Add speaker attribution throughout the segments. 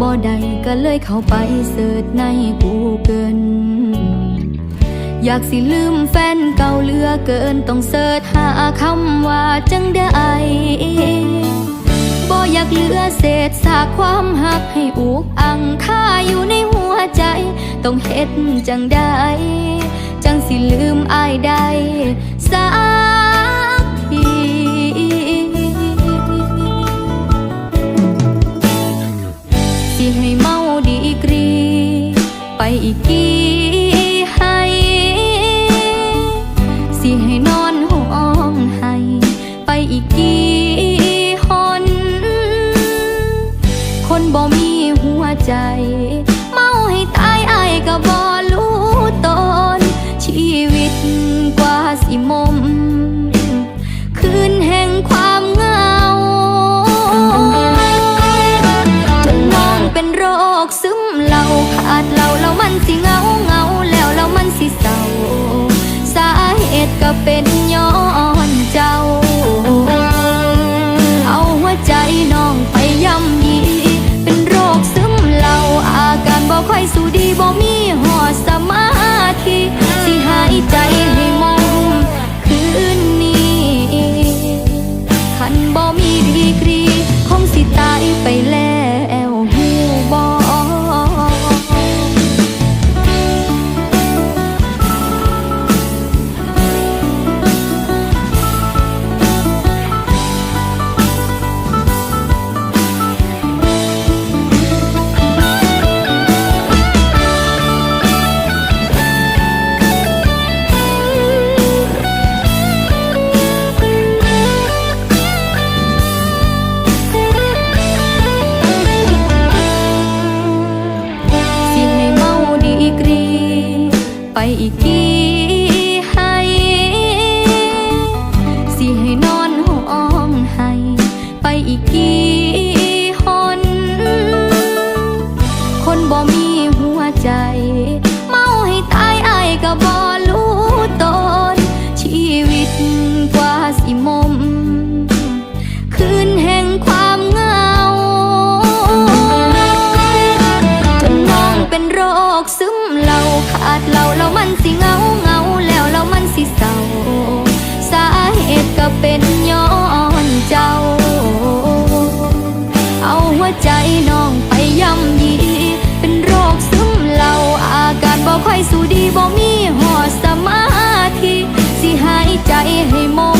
Speaker 1: บ่ได้ก็เลยเข้าไปเสิร์ชใน Google อยากสิลืมแฟนเก่าเลือเกินต้องเสิร์ชหาคำว่าจังได้บ่อยากเหลือเศษซากความหักให้อุกอังค่าอยู่ในหัวใจ ต้องเฮ็ดจังได้ จังสิลืมอายได้สัก กกี่ให้ สิให้นอนห้องให้ ไปอีกกี่หนคนบ่มีหัวใจ เมาให้ตายไอายก็บ่รู้ตน ชีวิตกว่าสิมม คืนแห่งความเหงาจนน้องเป็นโรคซึม เห ไปอีกกี่ให้สิให้นอนห้องให้ไปอีกกี่ มันสิเงาเงาแล้วแล้วมันสิเศร้า สาเหตุก็เป็นย้อนเจ้า เอาหัวใจน้องไปย่ำยี เป็นโรคซึมเหล่าอาการบ่ค่อยสู้ดีบ่มีหอดสมาธิ สิหายใจให้มมคื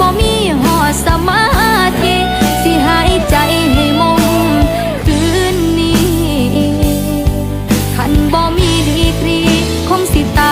Speaker 1: บ่มีหอดสมาธิสิหายใจให้มงคืนนี้คันบ่มีดีกรีคงสิตา